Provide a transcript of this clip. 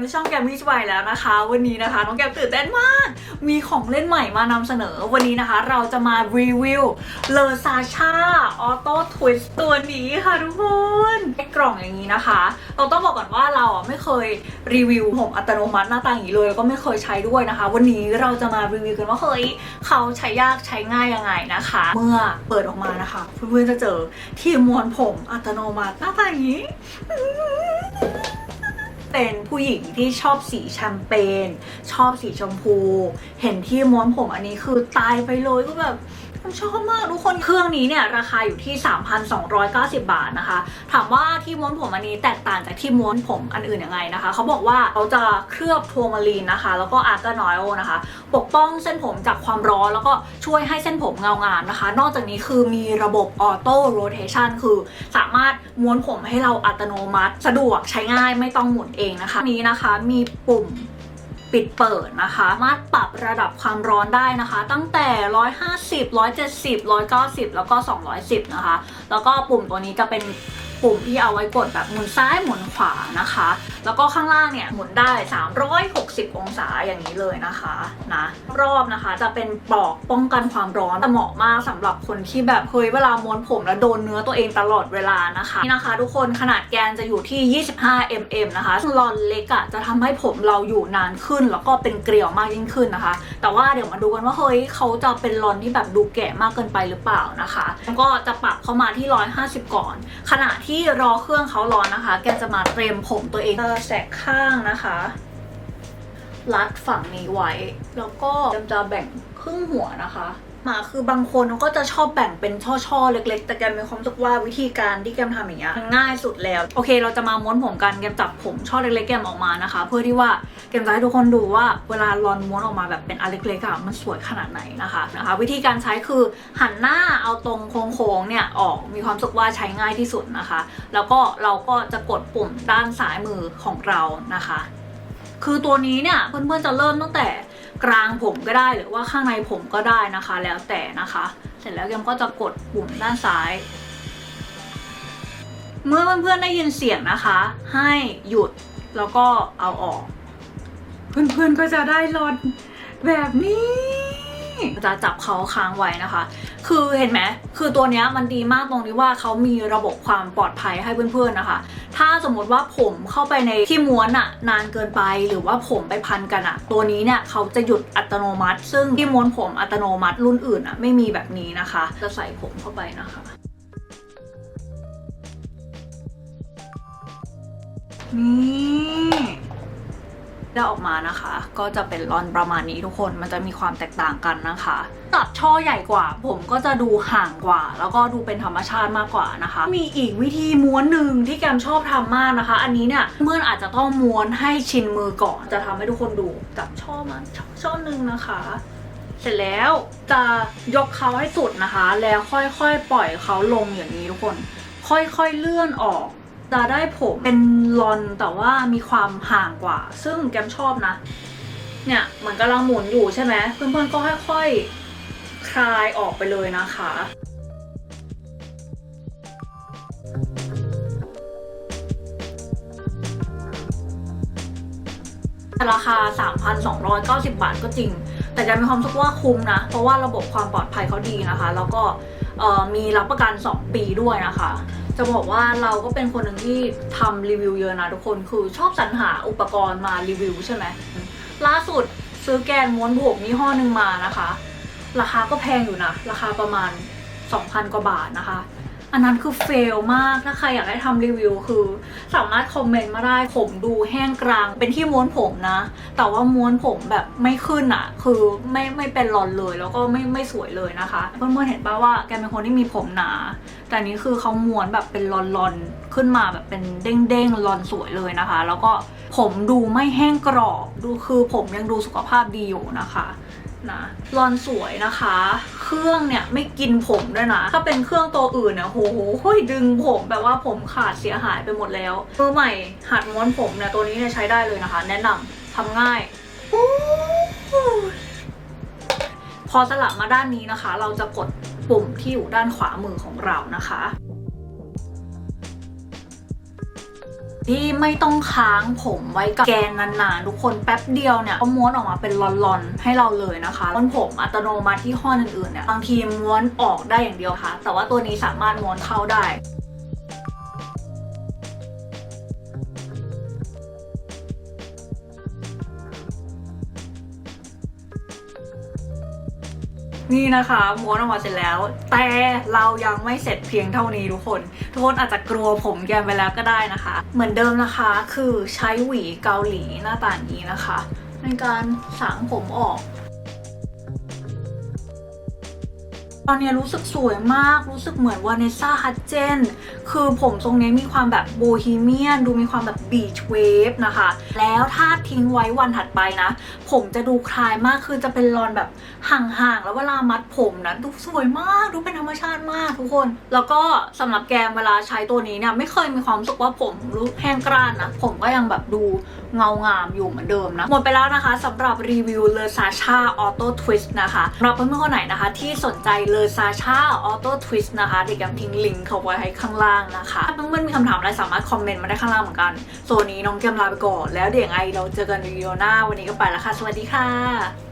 มที่ช่องแกมมี่ชไวแล้วนะคะ วันนี้นะคะน้องแกมตื่นเต้นมาก มีของเล่นใหม่มานำเสนอ วันนี้นะคะ เราจะมารีวิวเลอซาชาออโต้ทวิสตัวนี้ค่ะทุกคนในกล่องอย่างนี้นะคะ เราต้องบอกก่อนว่าเราอะไม่เคยรีวิวผมอัตโนมัติหน้าตาอย่างนี้เลยแล้วก็ไม่เคยใช้ด้วยนะคะ วันนี้เราจะมารีวิวกันว่าเฮ้ยเขาใช้ยากใช้ง่ายยังไงนะคะ เมื่อเปิดออกมานะคะเพื่อนๆจะเจอที่ม้วนผมอัตโนมัติหน้าตาอย่างนี้ เป็นผู้หญิงที่ชอบสีแชมเปญชอบสีชมพู เห็นที่ม้วนผมอันนี้คือตายไปเลยก็แบบ ผมชอบมากทุกคนเครื่องนี้เนี่ยราคาอยู่ที่ 3,290 บาทนะคะ ถามว่าที่ม้วนผมอันนี้แตกต่างจากที่ม้วนผมอันอื่นยังไงนะคะ เขาบอกว่าเขาจะเคลือบทัวมาลีนนะคะ แล้วก็อาร์กานอยโอนะคะ ปกป้องเส้นผมจากความร้อนแล้วก็ช่วยให้เส้นผมเงางามนะคะ นอกจากนี้คือมีระบบออโต้โรเทชันคือสามารถม้วนผมให้เราอัตโนมัติ สะดวกใช้ง่ายไม่ต้องหมุนเองนะคะนี้นะคะมีปุ่ม ปิดเปิดนะคะสามารถปรับระดับความร้อนได้นะคะ ตั้งแต่ 150 170 190 แล้วก็ 210 นะคะ แล้วก็ปุ่มตัวนี้จะเป็นปุ่มที่เอาไว้กดแบบหมุนซ้ายหมุนขวานะคะ แล้วก็ข้างล่างเนี่ยหมุนได้ 360 องศาอย่างนี้เลยนะคะนะรอบนะคะจะเป็นปลอกป้องกันความร้อนแต่เหมาะมากสำหรับคนที่แบบเฮ้ยเวลาม้วนผมแล้วโดนเนื้อตัวเองตลอดเวลานะคะนี่นะคะ ทุกคนขนาดแกนจะอยู่ที่ 25 mm นะคะลอนเล็กอะจะทำให้ผมเราอยู่นานขึ้น แล้วก็เป็นเกลียวมากยิ่งขึ้นนะคะ แต่ว่าเดี๋ยวมาดูกันว่าเฮ้ยเขาจะเป็นลอนที่แบบดูแก่มากเกินไปหรือเปล่านะคะแล้วก็จะปรับเข้ามาที่ 150 ก่อน ขณะที่รอเครื่องเขาร้อนนะคะ แกจะมาเตรียมผมตัวเองเแสกข้างนะคะ รัดฝั่งนี้ไว้ แล้วก็จะแบ่ง ครึ่งหัวนะคะหมาคือบางคนเขาก็จะชอบแบ่งเป็นช่อๆเล็ก ๆ แต่แกมีความรู้สึกว่าวิธีการที่แกมทำอย่างเงี้ยมันง่ายสุดแล้ว โอเค เราจะมาม้วนผมกันแกมจับผมช่อเล็กๆแกมออกมานะคะ เพื่อที่ว่าแกมจะให้ทุกคนดูว่าเวลาลอนม้วนออกมาแบบเป็นอันเล็กๆอะมันสวยขนาดไหนนะคะนะคะ วิธีการใช้คือหันหน้าเอาตรงโค้งๆเนี่ยออกมีความรู้สึกว่าใช้ง่ายที่สุดนะคะ แล้วก็เราก็จะกดปุ่มด้านซ้ายมือของเรานะคะ คือตัวนี้เนี่ยเพื่อนๆจะเริ่มตั้งแต่ กลางผมก็ได้หรือว่าข้างในผมก็ได้นะคะ แล้วแต่นะคะ เสร็จแล้วแกมก็จะกดปุ่มด้านซ้าย เมื่อเพื่อนๆได้ยินเสียงนะคะ ให้หยุดแล้วก็เอาออก เพื่อนๆก็จะได้รอนแบบนี้จะจับเขาค้างไว้นะคะ คือเห็นไหมคือตัวเนี้ยมันดีมากตรงที่ว่าเขามีระบบความปลอดภัยให้เพื่อนๆนะคะ ถ้าสมมติว่าผมเข้าไปในที่ม้วนอะนานเกินไปหรือว่าผมไปพันกันอะตัวนี้เนี่ยเขาจะหยุดอัตโนมัติ ซึ่งที่ม้วนผมอัตโนมัติรุ่นอื่นอะไม่มีแบบนี้นะคะ จะใส่ผมเข้าไปนะคะนี่ ได้ออกมานะคะ ก็จะเป็นรอนประมาณนี้ทุกคนมันจะมีความแตกต่างกันนะคะตัดช่อใหญ่กว่า ผมก็จะดูห่างกว่า แล้วก็ดูเป็นธรรมชาติมากกว่านะคะ มีอีกวิธีม้วนหนึ่งที่แกมชอบทำมากนะคะ อันนี้เนี่ยเมื่อนอาจจะต้องม้วนให้ชินมือก่อน จะทำให้ทุกคนดูจับช่อมาช่อช่อหนึ่งนะคะ เสร็จแล้วจะยกเขาให้สุดนะคะ แล้วค่อยๆ ปล่อยเขาลงอย่างนี้ทุกคน ค่อยๆเลื่อนออก จะได้ผมเป็นลอนแต่ว่ามีความห่างกว่า ซึ่งแกมชอบนะ เนี่ยเหมือนกำลังหมุนอยู่ใช่ไหมเพื่อนๆก็ค่อยๆคลายออกไปเลยนะคะราคา 3,290 บาทก็จริง แต่แกมีความรู้สึกว่าคุ้มนะ เพราะว่าระบบความปลอดภัยเขาดีนะคะ แล้วก็มีรับประกัน 2 ปีด้วยนะคะ จะบอกว่าเราก็เป็นคนหนึ่งที่ทำรีวิวเยอะนะทุกคนคือชอบสรรหาอุปกรณ์มารีวิวใช่ไหมล่าสุดซื้อแกนม้วนบวกยี่ห้อหนึ่งมานะคะ ราคาก็แพงอยู่นะ ราคาประมาณ 2,000 กว่าบาทนะคะ อันนั้นคือเฟลมาก ถ้าใครอยากให้ทำรีวิวคือ สามารถคอมเมนต์มาได้ ผมดูแห้งกลาง เป็นที่ม้วนผมนะ แต่ว่าม้วนผมแบบไม่ขึ้นอะ่ะคือไม่ไม่เป็นรอนเลย แล้วก็ไม่ไม่สวยเลยนะคะ เพื่อนๆเห็นป่าว่าแกเป็นคนที่มีผมหนา แต่นี้คือเขาม้วนแบบเป็นรอนๆขึ้นมาแบบเป็นเด้งๆรอนสวยเลยนะคะ แล้วก็ผมดูไม่แห้งกรอบ ดูคือผมยังดูสุขภาพดีอยู่นะคะ นะรอนสวยนะคะ เครื่องเนี่ยไม่กินผมด้วยนะ ถ้าเป็นเครื่องตัวอื่นเนี่ยโหโหดึงผมแบบว่าผมขาดเสียหายไปหมดแล้วมือใหม่หัดม้วนผมเนี่ยตัวนี้เนี่ยใช้ได้เลยนะคะ แนะนำทำง่ายพอสลับมาด้านนี้นะคะ เราจะกดปุ่มที่อยู่ด้านขวามือของเรานะคะ ที่ไม่ต้องค้างผมไว้กับแกนนานๆทุกคนแป๊บเดียวเนี่ยก็ม้วนออกมาเป็นลอนๆ ให้เราเลยนะคะม้วนผมอัตโนมัติที่ห้ออื่นๆเนี่ยบางทีม้วนออกได้อย่างเดียวค่ะ แต่ว่าตัวนี้สามารถม้วนเข้าได้ นี่นะคะม้วนออกมาเสร็จแล้ว แต่เรายังไม่เสร็จเพียงเท่านี้ทุกคน ทุกคนอาจจะกลัวผมแกมไปแล้วก็ได้นะคะ เหมือนเดิมนะคะ คือใช้หวีเกาหลีหน้าต่างนี้นะคะ ในการสางผมออก ตอนนี้รู้สึกสวยมาก รู้สึกเหมือนวาเนซ่าฮัตเจน คือผมทรงนี้มีความแบบโบฮีเมียน ดูมีความแบบบีชเวฟนะคะ แล้วถ้าทิ้งไว้วันถัดไปนะ ผมจะดูคลายมาก คือจะเป็นรอนแบบห่างๆ แล้วเวลามัดผมนะ ดูสวยมาก ดูเป็นธรรมชาติมากทุกคน แล้วก็สำหรับแกมเวลาใช้ตัวนี้เนี่ยไม่เคยมีความรู้สึกว่าผมรู้แห้งกร้านนะ ผมก็ยังแบบดูเงางามอยู่เหมือนเดิมนะ หมดไปแล้วนะคะสำหรับรีวิวเลอซาชาออโต้ทวิสต์นะคะสำหรับเพื่อนๆคนไหนนะคะที่สนใจเลอซาชาออโต้ทวิสต์นะคะเดี๋ยวแกมทิ้งลิงก์เขาไว้ให้ข้างล่างนะคะถ้าเพื่อนๆมีคำถามอะไรสามารถคอมเมนต์มาได้ข้างล่างเหมือนกันส่วนนี้น้องแกมลาไปก่อนแล้วเดี๋ยวไงเราเจอกันในวิดีโอหน้าวันนี้ก็ไปแล้วค่ะ สวัสดีค่ะ